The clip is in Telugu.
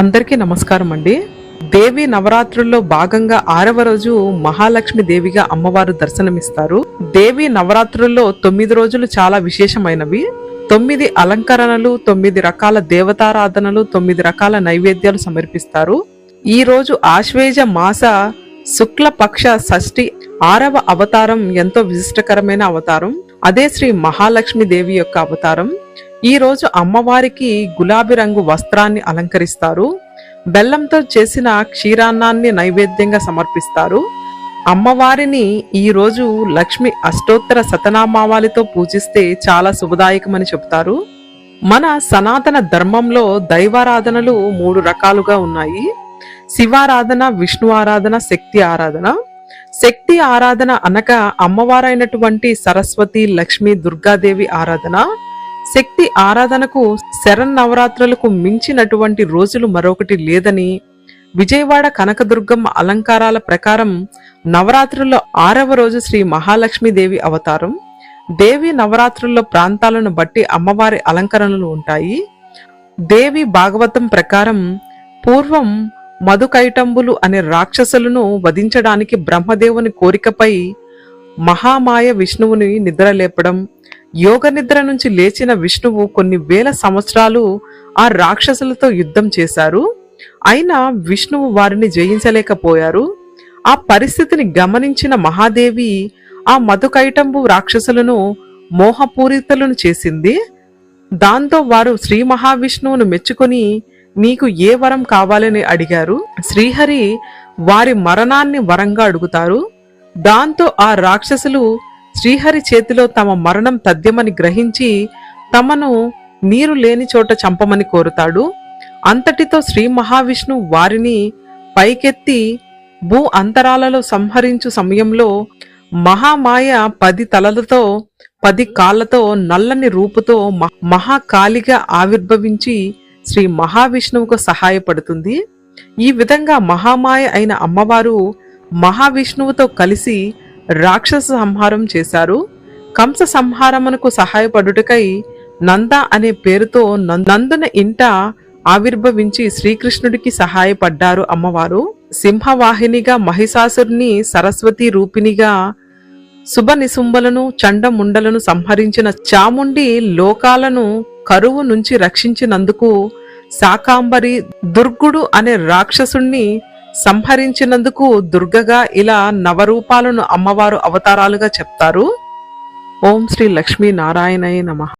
అందరికీ నమస్కారం అండి. దేవి నవరాత్రుల్లో భాగంగా ఆరవ రోజు మహాలక్ష్మి దేవిగా అమ్మవారు దర్శనమిస్తారు. దేవి నవరాత్రుల్లో తొమ్మిది రోజులు చాలా విశేషమైనవి. తొమ్మిది అలంకరణలు తొమ్మిది రకాల దేవతారాధనలు తొమ్మిది రకాల నైవేద్యాలు సమర్పిస్తారు. ఈ రోజు ఆశ్వేజ మాస శుక్ల పక్ష షష్ఠి ఆరవ అవతారం ఎంతో విశిష్టకరమైన అవతారం. అదే శ్రీ మహాలక్ష్మి దేవి యొక్క అవతారం. ఈరోజు అమ్మవారికి గులాబీ రంగు వస్త్రాన్ని అలంకరిస్తారు. బెల్లంతో చేసిన క్షీరాన్నాన్ని నైవేద్యంగా సమర్పిస్తారు. అమ్మవారిని ఈరోజు లక్ష్మి అష్టోత్తర సతనామావాలితో పూజిస్తే చాలా శుభదాయకమని చెబుతారు మన సనాతన ధర్మంలో దైవారాధనలు మూడు రకాలుగా ఉన్నాయి. శివారాధన విష్ణు ఆరాధన శక్తి ఆరాధన. శక్తి ఆరాధన అనగా అమ్మవారైనటువంటి సరస్వతి లక్ష్మి దుర్గాదేవి ఆరాధన. శక్తి ఆరాధనకు శరన్నవరాత్రులకు మించినటువంటి రోజులు మరొకటి లేదని విజయవాడ కనకదుర్గమ్మ అలంకారాల ప్రకారం నవరాత్రుల్లో ఆరవ రోజు శ్రీ మహాలక్ష్మీదేవి అవతారం దేవి నవరాత్రుల్లో ప్రాంతాలను బట్టి అమ్మవారి అలంకరణలు ఉంటాయి. దేవి భాగవతం ప్రకారం పూర్వం మధుకైటంబులు అనే రాక్షసులను వధించడానికి బ్రహ్మదేవుని కోరికపై మహామాయ విష్ణువుని నిద్రలేపడం యోగ నిద్ర నుంచి లేచిన విష్ణువు కొన్ని వేల సంవత్సరాలు ఆ రాక్షసులతో యుద్ధం చేశారు. అయినా విష్ణువు వారిని జయించలేకపోయారు. ఆ పరిస్థితిని గమనించిన మహాదేవి ఆ మధుకైటంబు రాక్షసులను మోహపూరితలను చేసింది. దాంతో వారు శ్రీ మహావిష్ణువును మెచ్చుకొని నీకు ఏ వరం కావాలని అడిగారు? శ్రీహరి వారి మరణాన్ని వరంగా అడుగుతారు. దాంతో ఆ రాక్షసులు శ్రీహరి చేతిలో తమ మరణం తథ్యమని గ్రహించి తమను నీరు లేని చోట చంపమని కోరుతాడు. అంతటితో శ్రీ మహావిష్ణు వారిని పైకెత్తి భూ అంతరాలలో సంహరించు సమయంలో మహామాయ పది తలలతో పది కాళ్ళతో నల్లని రూపుతో మహాకాళిగా ఆవిర్భవించి శ్రీ మహావిష్ణువుకు సహాయపడుతుంది. ఈ విధంగా మహామాయ అయిన అమ్మవారు మహావిష్ణువుతో కలిసి రాక్షస సంహారం చేశారు. కంస సంహారమునకు సహాయపడుటకై నంద అనే పేరుతో నందున ఇంట ఆవిర్భవించి శ్రీకృష్ణుడికి సహాయపడ్డారు అమ్మవారు. సింహవాహినిగా మహిషాసురుని సరస్వతి రూపిణిగా శుభ నిశుంభలను చండముండలను సంహరించిన చాముండి లోకాలను కరువు నుంచి రక్షించినందుకు శాకాంబరి దుర్గుడు అనే రాక్షసుణ్ణి సంహరించినందుకు దుర్గగా ఇలా నవరూపాలను అమ్మవారు అవతారాలుగా చెప్తారు. ఓం శ్రీ లక్ష్మీ నారాయణయ్య నమః.